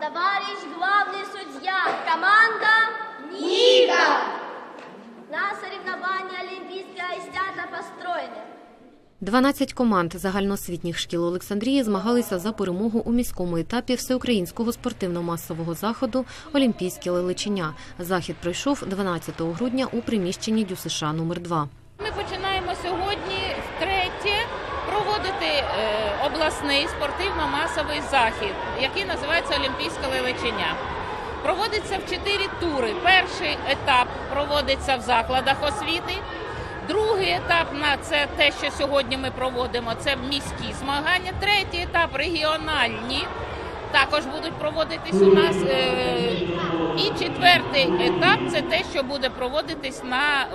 Товарищ главный судья, команда НИКа. На соревнования Олимпийская стята построены. 12 команд загальноосвітніх шкіл Олександрії змагалися за перемогу у міському етапі всеукраїнського спортивно-масового заходу Олімпійське лелечення. Захід пройшов 12 грудня у приміщенні ДЮСШ номер 2 Ми починаємо сьогодні обласний спортивно-масовий захід, який називається Олімпійське лелечення. Проводиться в чотири тури. Перший етап проводиться в закладах освіти. Другий етап на це те, що сьогодні ми проводимо, це міські змагання. Третій етап регіональні. Також будуть проводитись у нас. Е, і четвертий етап це те, що буде проводитись на е,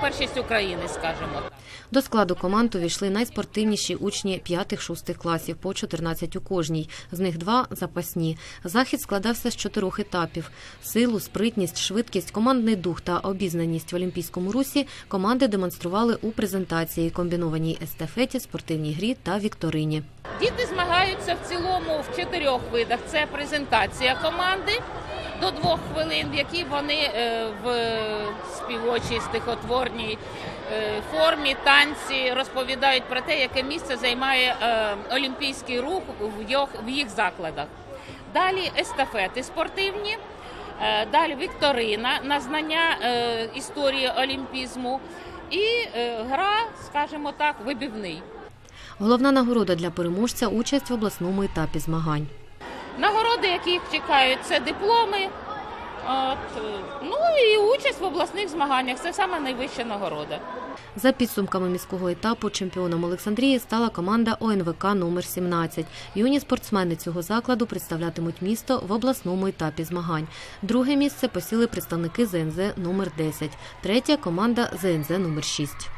першість України, скажімо. так. До складу команд увійшли найспортивніші учні 5-6 класів по 14 у кожній. З них два запасні. Захід складався з чотирьох етапів: силу, спритність, швидкість, командний дух та обізнаність в олімпійському русі команди демонстрували у презентації, комбінованій естафеті, спортивній грі та вікторині. Діти змагаються в цілому в чотирьох видах. Це презентація команди до двох хвилин, в якій вони е, в співочій стихотворній е, формі, танці розповідають про те, яке місце займає е, олімпійський рух в їх закладах. Далі естафети спортивні. Далі вікторина на знання е, історії олімпізму і е, гра, скажімо так, вибівний. Головна нагорода для переможця участь в обласному етапі змагань. Нагороди, які їх чекають, це дипломи. От, ну і участь в обласних змаганнях. Це саме найвища нагорода. За підсумками міського етапу чемпіоном Олександрії стала команда ОНВК номер 17. Юні спортсмени цього закладу представлятимуть місто в обласному етапі змагань. Друге місце посіли представники ЗНЗ номер 10. Третя команда ЗНЗ номер 6.